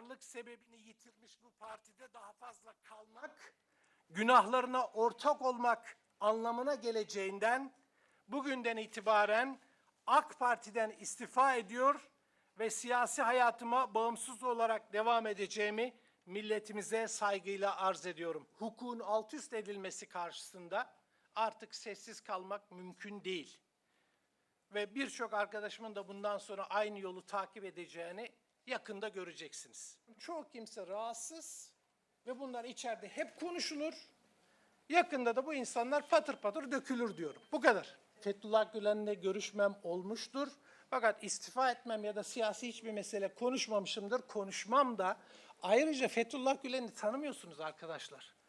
varlık sebebini yitirmiş bu partide daha fazla kalmak, günahlarına ortak olmak anlamına geleceğinden bugünden itibaren AK Parti'den istifa ediyor ve siyasi hayatıma bağımsız olarak devam edeceğimi milletimize saygıyla arz ediyorum. Hukukun alt üst edilmesi karşısında artık sessiz kalmak mümkün değil ve birçok arkadaşımın da bundan sonra aynı yolu takip edeceğini yakında göreceksiniz. Çoğu kimse rahatsız ve bunlar içeride hep konuşulur. Yakında da bu insanlar patır patır dökülür diyorum. Bu kadar. Fethullah Gülen'le görüşmem olmuştur. Fakat istifa etmem ya da siyasi hiçbir mesele konuşmamışımdır. Konuşmam da ayrıca Fethullah Gülen'i tanımıyorsunuz arkadaşlar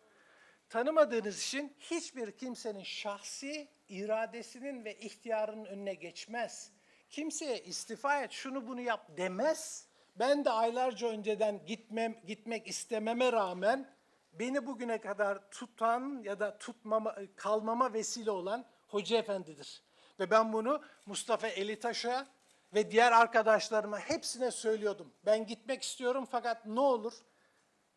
tanımadığınız için hiçbir kimsenin şahsi iradesinin ve ihtiyarının önüne geçmez. Kimseye istifa et, şunu bunu yap demez. Ben de aylarca önceden gitmem, gitmek istememe rağmen beni bugüne kadar tutan ya da tutmama, kalmama vesile olan Hoca Efendi'dir. Ve ben bunu Mustafa Elitaş'a ve diğer arkadaşlarıma hepsine söylüyordum. Ben gitmek istiyorum fakat ne olur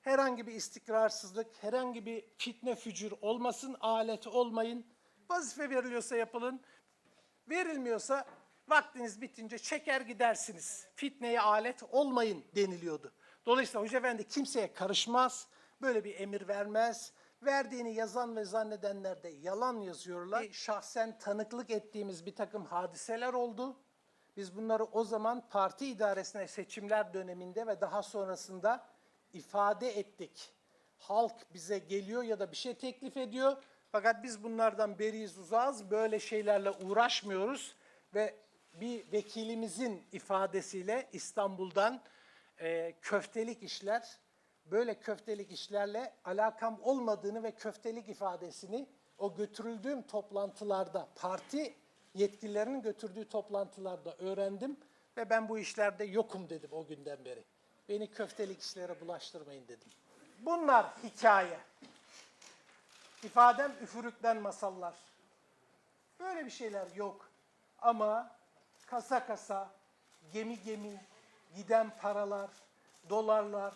herhangi bir istikrarsızlık, herhangi bir fitne fücur olmasın, aleti olmayın. Vazife veriliyorsa yapılın, verilmiyorsa vaktiniz bitince çeker gidersiniz. Fitneye alet olmayın deniliyordu. Dolayısıyla Hoca Efendi kimseye karışmaz, böyle bir emir vermez. Verdiğini yazan ve zannedenler de yalan yazıyorlar. E, Şahsen tanıklık ettiğimiz bir takım hadiseler oldu. Biz bunları o zaman parti idaresine seçimler döneminde ve daha sonrasında ifade ettik. Halk bize geliyor ya da bir şey teklif ediyor. Fakat biz bunlardan beriyiz uzağız. Böyle şeylerle uğraşmıyoruz. Ve bir vekilimizin ifadesiyle İstanbul'dan e, köftelik işler, böyle köftelik işlerle alakam olmadığını ve köftelik ifadesini o götürüldüğüm toplantılarda, parti yetkililerinin götürdüğü toplantılarda öğrendim ve ben bu işlerde yokum dedim o günden beri. Beni köftelik işlere bulaştırmayın dedim. Bunlar hikaye. İfadem üfürükten masallar. Böyle bir şeyler yok. Ama kasa kasa, gemi gemi, giden paralar, dolarlar,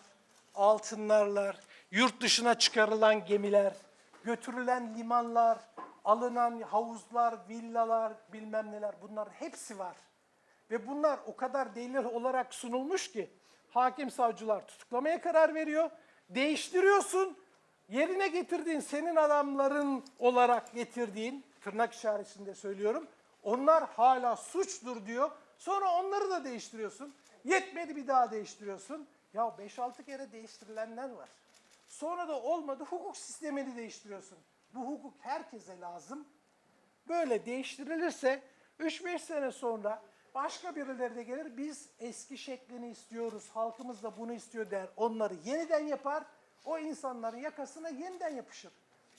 altınlarlar, yurt dışına çıkarılan gemiler, götürülen limanlar, alınan havuzlar, villalar, bilmem neler bunlar hepsi var. Ve bunlar o kadar delil olarak sunulmuş ki hakim savcılar tutuklamaya karar veriyor. Değiştiriyorsun. Yerine getirdiğin senin adamların olarak getirdiğin tırnak işaretinde söylüyorum. Onlar hala suçtur diyor. Sonra onları da değiştiriyorsun. Yetmedi bir daha değiştiriyorsun. Ya 5-6 kere değiştirilenler var. Sonra da olmadı hukuk sistemini değiştiriyorsun. Bu hukuk herkese lazım. Böyle değiştirilirse 3-5 sene sonra başka birileri de gelir biz eski şeklini istiyoruz halkımız da bunu istiyor der onları yeniden yapar o insanların yakasına yeniden yapışır.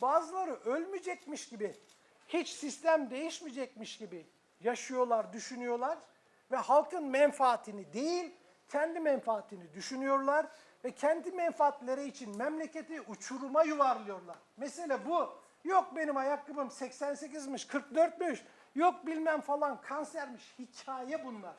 Bazıları ölmeyecekmiş gibi hiç sistem değişmeyecekmiş gibi yaşıyorlar düşünüyorlar ve halkın menfaatini değil kendi menfaatini düşünüyorlar ve kendi menfaatleri için memleketi uçuruma yuvarlıyorlar. Mesele bu. Yok benim ayakkabım 88'miş, 44'müş, yok bilmem falan kansermiş. Hikaye bunlar.